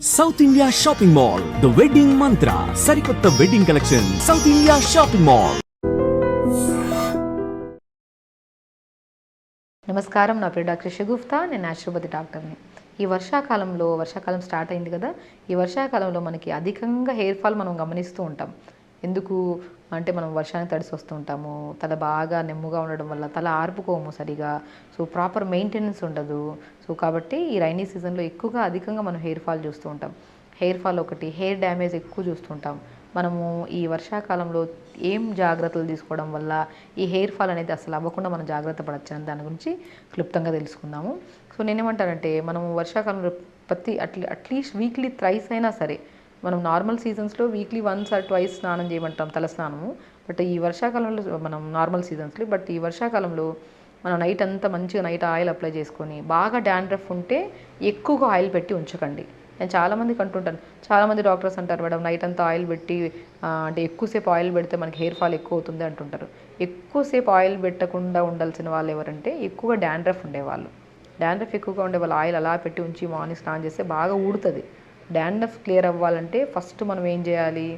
South India shopping mall the wedding Mantra సరికొత్త wedding collection south India shopping mall నమస్కారం నా పేరు doctor Shagufta నేను న్యాచురోపతి డాక్టర్ని ఈ వర్షాకాలంలో వర్షాకాలం స్టార్ట్ అయింది కదా ఈ వర్షాకాలంలో మనకి అధికంగా హెయిర్ ఫాల్ మనం గమనిస్తూ ఉంటాం. ఎందుకు అంటే మనం వర్షానికి తడిసి వస్తుంటాము తల బాగా నెమ్ముగా ఉండడం వల్ల తల ఆర్పుకోము సరిగా. సో ప్రాపర్ మెయింటెనెన్స్ ఉండదు. సో కాబట్టి ఈ రైనీ సీజన్లో ఎక్కువగా అధికంగా మనం హెయిర్ ఫాల్ చూస్తూ ఉంటాం. హెయిర్ ఫాల్ ఒకటి హెయిర్ డ్యామేజ్ ఎక్కువ చూస్తుంటాం మనము ఈ వర్షాకాలంలో ఏం జాగ్రత్తలు తీసుకోవడం వల్ల ఈ హెయిర్ ఫాల్ అనేది అసలు అవ్వకుండా మనం జాగ్రత్త పడచ్చు అని దాని గురించి క్లుప్తంగా తెలుసుకుందాము. సో నేనేమంటానంటే మనము వర్షాకాలంలో ప్రతి అట్లీ అట్లీస్ట్ వీక్లీ థ్రైస్ అయినా సరే మనం నార్మల్ సీజన్స్లో వీక్లీ వన్స్ ఆర్ ట్వైస్ స్నానం చేయమంటాం తల స్నానము బట్ ఈ వర్షాకాలంలో మనం నార్మల్ సీజన్స్లో బట్ ఈ వర్షాకాలంలో మనం నైట్ అంతా మంచిగా నైట్ ఆయిల్ అప్లై చేసుకొని బాగా డాండ్రఫ్ ఉంటే ఎక్కువగా ఆయిల్ పెట్టి ఉంచకండి. నేను చాలామందికి అంటుంటాను చాలామంది డాక్టర్స్ అంటారు మేడం నైట్ అంతా ఆయిల్ పెట్టి అంటే ఎక్కువసేపు ఆయిల్ పెడితే మనకి హెయిర్ ఫాల్ ఎక్కువ అవుతుంది అంటుంటారు. ఎక్కువసేపు ఆయిల్ పెట్టకుండా ఉండాల్సిన వాళ్ళు ఎవరంటే ఎక్కువగా డాండ్రఫ్ ఉండేవాళ్ళు. డాండ్రఫ్ ఎక్కువగా ఉండే వాళ్ళు ఆయిల్ అలా పెట్టి ఉంచి మార్నింగ్ స్నానం చేస్తే బాగా ఊడుతుంది. డాండ్రఫ్ క్లియర్ అవ్వాలంటే ఫస్ట్ మనం ఏం చేయాలి?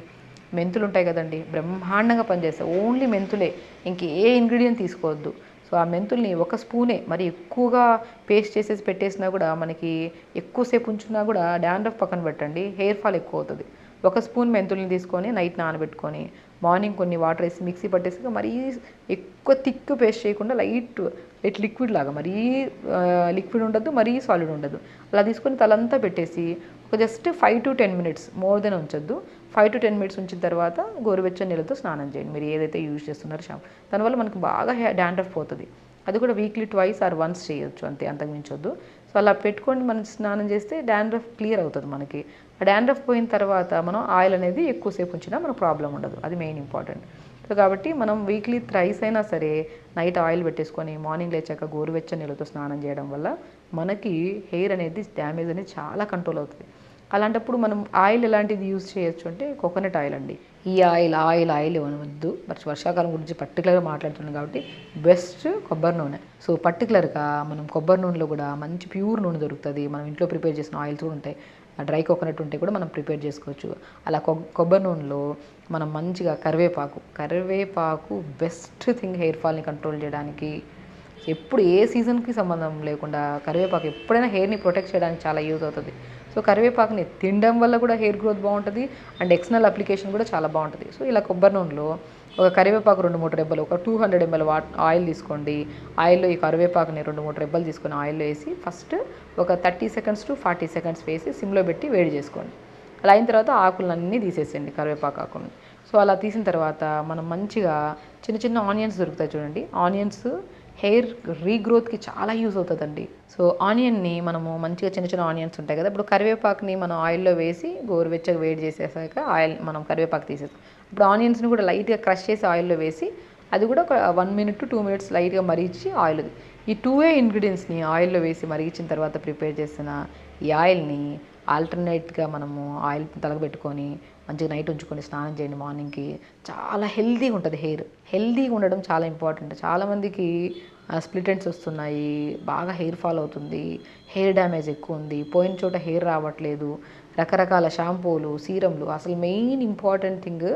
మెంతులు ఉంటాయి కదండి బ్రహ్మాండంగా పనిచేస్తాయి. ఓన్లీ మెంతులే ఇంక ఏ ఇంగ్రీడియంట్ తీసుకోవద్దు. సో ఆ మెంతుల్ని ఒక స్పూనే మరి ఎక్కువగా పేస్ట్ చేసేసి పెట్టేసినా కూడా మనకి ఎక్కువసేపు ఉంచున్నా కూడా డాండ్రఫ్ పక్కన పెట్టండి హెయిర్ ఫాల్ ఎక్కువ అవుతుంది. ఒక స్పూన్ మెంతుల్ని తీసుకొని నైట్ నానబెట్టుకొని మార్నింగ్ కొన్ని వాటర్ వేసి మిక్సీ పట్టేసి మరీ ఎక్కువ థిక్ పేస్ట్ చేయకుండా లైట్ లైట్ లిక్విడ్ లాగా మరీ లిక్విడ్ ఉండదు మరీ సాలిడ్ ఉండదు అలా తీసుకొని తలంతా పెట్టేసి ఒక just five to ten minutes more than ఉంచొద్దు. Five to ten minutes ఉంచిన తర్వాత గోరువెచ్చని నీళ్ళతో స్నానం చేయండి. మీరు ఏదైతే యూజ్ చేస్తున్నారో షాంపూ దానివల్ల మనకి బాగా డాండ్రఫ్ పోతుంది. అది కూడా వీక్లీ ట్వైస్ ఆర్ వన్స్ చేయొచ్చు అంతే అంతకుమించొద్దు సో అలా పెట్టుకొని మనం స్నానం చేస్తే డాండ్రఫ్ క్లియర్ అవుతుంది మనకి. ఆ డాండ్రఫ్ పోయిన తర్వాత మనం ఆయిల్ అనేది ఎక్కువసేపు ఉంచినా మనకు ప్రాబ్లం ఉండదు. అది మెయిన్ ఇంపార్టెంట్ సో కాబట్టి మనం వీక్లీ థ్రైస్ అయినా సరే నైట్ ఆయిల్ పెట్టేసుకొని మార్నింగ్ లేచాక గోరువెచ్చని నీళ్ళతో స్నానం చేయడం వల్ల మనకి హెయిర్ అనేది డ్యామేజ్ అనేది చాలా కంట్రోల్ అవుతుంది. అలాంటప్పుడు మనం ఆయిల్ ఎలాంటిది యూజ్ చేయొచ్చు అంటే కోకోనట్ ఆయిల్ అండి. ఈ ఆయిల్ ఆయిల్ ఆయిల్ ఇవ్వవద్దు వర్ష వర్షాకాలం గురించి పర్టికులర్గా మాట్లాడుతున్నాం కాబట్టి బెస్ట్ కొబ్బరి నూనె. సో పర్టికులర్గా మనం కొబ్బరి నూనెలో కూడా మంచి ప్యూర్ నూనె దొరుకుతుంది. మనం ఇంట్లో ప్రిపేర్ చేసిన ఆయిల్స్ కూడా ఉంటాయి. డ్రై కోకోనట్ ఉంటే కూడా మనం ప్రిపేర్ చేసుకోవచ్చు. అలా కొబ్బరి నూనెలో మనం మంచిగా కరివేపాకు కరివేపాకు బెస్ట్ థింగ్ హెయిర్ ఫాల్ని కంట్రోల్ చేయడానికి ఎప్పుడు ఏ సీజన్కి సంబంధం లేకుండా కరివేపాకు ఎప్పుడైనా హెయిర్ని ప్రొటెక్ట్ చేయడానికి చాలా యూజ్ అవుతుంది. సో కరివేపాకుని తినడం వల్ల కూడా హెయిర్ గ్రోత్ బాగుంటుంది అండ్ ఎక్స్టర్నల్ అప్లికేషన్ కూడా చాలా బాగుంటుంది. సో ఇలా కొబ్బరి నూనెలో ఒక కరివేపాకు రెండు మూడు రెబ్బలు ఒక టూ హండ్రెడ్ ఎంఎల్ వా ఆయిల్ తీసుకోండి. ఆయిల్లో ఈ కరివేపాకుని రెండు మూడు రెబ్బలు తీసుకొని ఆయిల్లో వేసి ఫస్ట్ ఒక thirty seconds to forty seconds వేసి సిమ్లో పెట్టి వేడి చేసుకోండి. అలా అయిన తర్వాత ఆకులన్నీ తీసేసేయండి కరివేపాకు ఆకులని సో అలా తీసిన తర్వాత మనం మంచిగా చిన్న చిన్న ఆనియన్స్ దొరుకుతాయి చూడండి. ఆనియన్స్ హెయిర్ రీగ్రోత్కి చాలా యూజ్ అవుతుందండి. సో ఆనియన్ని మనము మంచిగా చిన్న చిన్న ఆనియన్స్ ఉంటాయి కదా ఇప్పుడు కరివేపాకుని మనం ఆయిల్లో వేసి గోరువెచ్చగా వేడి చేసేసాక ఆయిల్ మనం కరివేపాకు తీసేస్తాం. ఇప్పుడు ఆనియన్స్ని కూడా లైట్గా క్రష్ చేసి ఆయిల్లో వేసి అది కూడా ఒక one minute to two minutes లైట్గా మరిగించి ఆయిల్ ఈ టూ ఏ ఇంగ్రీడియంట్స్ని ఆయిల్లో వేసి మరిగించిన తర్వాత ప్రిపేర్ చేసిన ఈ ఆయిల్ని ఆల్టర్నేట్గా మనము ఆయిల్ తలగబెట్టుకొని మంచిగా నైట్ ఉంచుకొని స్నానం చేయండి మార్నింగ్కి. చాలా హెల్తీగా ఉంటుంది హెయిర్. హెల్తీగా ఉండడం చాలా ఇంపార్టెంట్. చాలామందికి స్ప్లిట్ ఎండ్స్ వస్తున్నాయి. బాగా హెయిర్ ఫాల్ అవుతుంది. హెయిర్ డ్యామేజ్ ఎక్కువ ఉంది. పోయిన చోట హెయిర్ రావట్లేదు. రకరకాల షాంపూలు సీరంలు అసలు మెయిన్ ఇంపార్టెంట్ థింగ్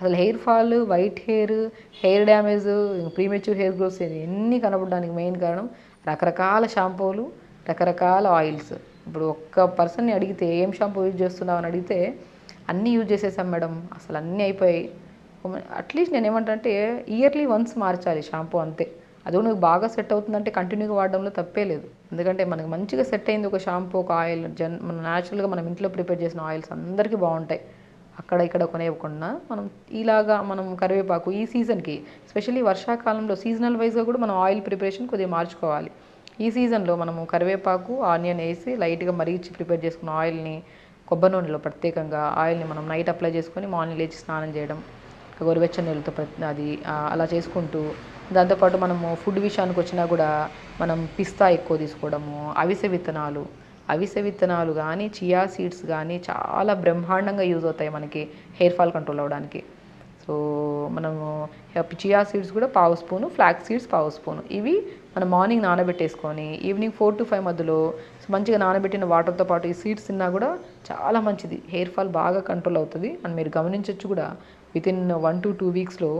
అసలు hair fall white hair hair damage premature hair growths ఎన్ని కనబడడానికి మెయిన్ కారణం రకరకాల షాంపూలు రకరకాల ఆయిల్స్. ఇప్పుడు ఒక్క పర్సన్ని అడిగితే ఏం షాంపూ యూజ్ చేస్తున్నావు అని అడిగితే అన్నీ యూజ్ చేసేసాం మేడం. అసలు అన్నీ అయిపోయాయి. అట్లీస్ట్ నేను ఏమంటే ఇయర్లీ వన్స్ మార్చాలి షాంపూ అంతే. అది కూడా నీకు బాగా సెట్ అవుతుందంటే కంటిన్యూగా వాడడంలో తప్పే లేదు. ఎందుకంటే మనకి మంచిగా సెట్ అయింది ఒక షాంపూ ఒక ఆయిల్ జన్ మన న్యాచురల్గా మనం ఇంట్లో ప్రిపేర్ చేసిన ఆయిల్స్ అందరికీ బాగుంటాయి. అక్కడ ఇక్కడ కొనేయకుండా మనం ఇలాగా మనం కరివేపాకు ఈ సీజన్కి స్పెషల్లీ వర్షాకాలంలో సీజనల్ వైజ్గా కూడా మనం ఆయిల్ ప్రిపరేషన్ కొద్దిగా మార్చుకోవాలి. ఈ సీజన్లో మనము కరివేపాకు ఆనియన్ వేసి లైట్గా మరిగించి ప్రిపేర్ చేసుకున్న ఆయిల్ని కొబ్బరి నూనెలో ప్రత్యేకంగా ఆయిల్ని మనం నైట్ అప్లై చేసుకొని మార్నింగ్ లేచి స్నానం చేయడం గోరువెచ్చని నీళ్ళతో ప్రతి అది అలా చేసుకుంటూ దాంతోపాటు మనము ఫుడ్ విషయానికి వచ్చినా కూడా మనం పిస్తా ఎక్కువ తీసుకోవడము అవిసె విత్తనాలు అవిసె విత్తనాలు కానీ చియా సీడ్స్ కానీ చాలా బ్రహ్మాండంగా యూజ్ అవుతాయి మనకి హెయిర్ ఫాల్ కంట్రోల్ అవ్వడానికి. సో మనము చియా సీడ్స్ కూడా పావు స్పూను ఫ్లాక్ సీడ్స్ పావు స్పూను. ఇవి మనం మార్నింగ్ నానబెట్టేసుకొని ఈవినింగ్ ఫోర్ టు ఫైవ్ మధ్యలో సో మంచిగా నానబెట్టిన వాటర్తో పాటు ఈ సీడ్స్ తిన్నా కూడా చాలా మంచిది. హెయిర్ ఫాల్ బాగా కంట్రోల్ అవుతుంది. అండ్ మీరు గమనించవచ్చు కూడా within one to two వీక్స్లో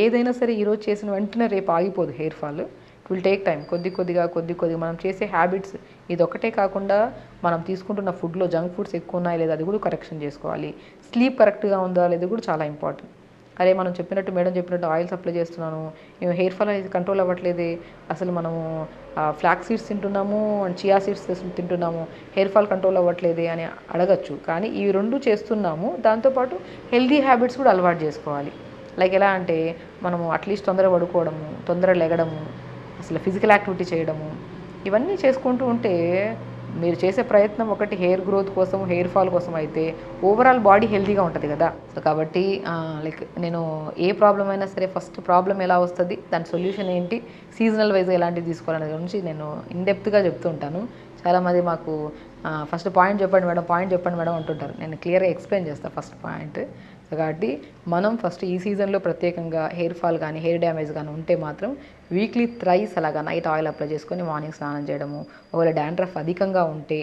ఏదైనా సరే ఈరోజు చేసిన వెంటనే రేపు ఆగిపోదు hair fall. It will take time కొద్ది కొద్దిగా కొద్ది కొద్దిగా మనం చేసే హ్యాబిట్స్ ఇది ఒకటే కాకుండా మనం తీసుకుంటున్న ఫుడ్లో జంక్ ఫుడ్స్ ఎక్కువ ఉన్నాయా లేదా అది కూడా కరెక్షన్ చేసుకోవాలి. స్లీప్ కరెక్ట్గా ఉందా లేదా కూడా చాలా ఇంపార్టెంట్ అరే మనం చెప్పినట్టు మేడం చెప్పినట్టు ఆయిల్స్ అప్లై చేస్తున్నాను మేము హెయిర్ ఫాల్ అనేది కంట్రోల్ అవ్వట్లేదే అసలు మనము ఫ్లాక్ సీడ్స్ తింటున్నాము అండ్ చియా సీడ్స్ తింటున్నాము హెయిర్ ఫాల్ కంట్రోల్ అవ్వట్లేదే అని అడగచ్చు. కానీ ఈ రెండు చేస్తున్నాము దాంతోపాటు హెల్దీ హ్యాబిట్స్ కూడా అలవాటు చేసుకోవాలి. లైక్ ఎలా అంటే మనము అట్లీస్ట్ తొందర పడుకోవడము తొందర లెగడము అసలు ఫిజికల్ యాక్టివిటీ చేయడము ఇవన్నీ చేసుకుంటూ ఉంటే మీరు చేసే ప్రయత్నం ఒకటి హెయిర్ గ్రోత్ కోసం హెయిర్ ఫాల్ కోసం అయితే ఓవరాల్ బాడీ హెల్తీగా ఉంటుంది కదా. సో కాబట్టి లైక్ నేను ఏ ప్రాబ్లం అయినా సరే ఫస్ట్ ప్రాబ్లం ఎలా వస్తుంది దాని సొల్యూషన్ ఏంటి సీజనల్ వైజ్గా ఎలాంటివి తీసుకోవాలనే గురించి నేను ఇన్డెప్త్గా చెప్తూ ఉంటాను. చాలామంది మాకు ఫస్ట్ పాయింట్ చెప్పండి మేడం పాయింట్ చెప్పండి మేడం అంటుంటారు. నేను క్లియర్గా ఎక్స్ప్లెయిన్ చేస్తాను ఫస్ట్ పాయింట్. సో కాబట్టి మనం ఫస్ట్ ఈ సీజన్లో ప్రత్యేకంగా హెయిర్ ఫాల్ కానీ హెయిర్ డ్యామేజ్ కానీ ఉంటే మాత్రం వీక్లీ థ్రైస్ అలాగా నైట్ ఆయిల్ అప్లై చేసుకొని మార్నింగ్ స్నానం చేయడము ఒకవేళ డాండ్రఫ్ అధికంగా ఉంటే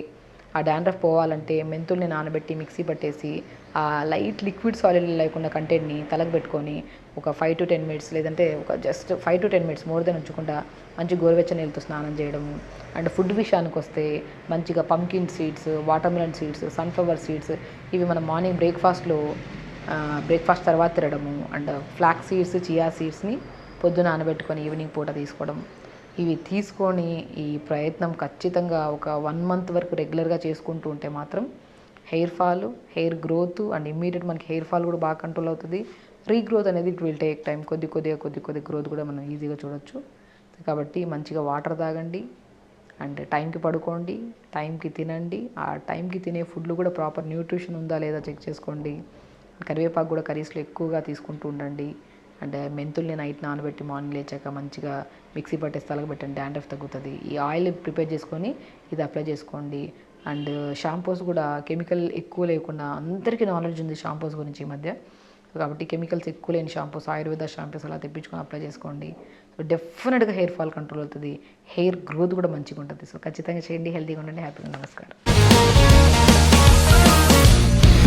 ఆ డాండ్రఫ్ పోవాలంటే మెంతుల్ని నానబెట్టి మిక్సీ పట్టేసి ఆ లైట్ లిక్విడ్ సాలిడ్ లేకుండా కంటెంట్ని తలకు పెట్టుకొని ఒక ఫైవ్ టు టెన్ మినిట్స్ లేదంటే ఒక just five to ten minutes more than ఉంచకుండా మంచి గోరువెచ్చని నీళ్ళతో స్నానం చేయడము. అండ్ ఫుడ్ విషయానికి వస్తే మంచిగా pumpkin seeds watermelon seeds sunflower seeds ఇవి మనం మార్నింగ్ బ్రేక్ఫాస్ట్లో బ్రేక్ఫాస్ట్ తర్వాత తినడము అండ్ ఫ్లాక్ సీడ్స్ చియా సీడ్స్ని పొద్దున నానబెట్టుకొని ఈవినింగ్ పూట తీసుకోవడం. ఇవి తీసుకొని ఈ ప్రయత్నం ఖచ్చితంగా ఒక వన్ మంత్ వరకు రెగ్యులర్గా చేసుకుంటూ ఉంటే మాత్రం hair fall hair growth and immediate మనకి హెయిర్ ఫాల్ కూడా బాగా కంట్రోల్ అవుతుంది. రీగ్రోత్ అనేది ఇట్ విల్ టేక్ టైం కొద్ది కొద్దిగా కొద్ది కొద్ది గ్రోత్ కూడా మనం ఈజీగా చూడొచ్చు. కాబట్టి మంచిగా వాటర్ తాగండి అండ్ టైంకి పడుకోండి టైంకి తినండి. ఆ టైంకి తినే ఫుడ్లు కూడా ప్రాపర్ న్యూట్రిషన్ ఉందా లేదా చెక్ చేసుకోండి. కరివేపాకు కూడా కర్రీస్లో ఎక్కువగా తీసుకుంటూ ఉండండి. అంటే మెంతుల్ని నైట్ నానబెట్టి మార్నింగ్ లేచాక మంచిగా మిక్సీ పట్టేసి తలగబెట్టండి డాండ్రఫ్ తగ్గుతుంది. ఈ ఆయిల్ ప్రిపేర్ చేసుకొని ఇది అప్లై చేసుకోండి. అండ్ షాంపూస్ కూడా కెమికల్ ఎక్కువ లేకుండా అందరికీ నాలెడ్జ్ ఉంది షాంపూస్ గురించి ఈ మధ్య. కాబట్టి కెమికల్స్ ఎక్కువ లేని షాంపూస్ ఆయుర్వేద షాంపూస్ అలా తెప్పించుకొని అప్లై చేసుకోండి. సో డెఫినెట్గా హెయిర్ ఫాల్ కంట్రోల్ అవుతుంది. హెయిర్ గ్రోత్ కూడా మంచిగా ఉంటుంది. సో ఖచ్చితంగా చేయండి. హెల్తీగా ఉండండి. హ్యాపీగా నమస్కారం.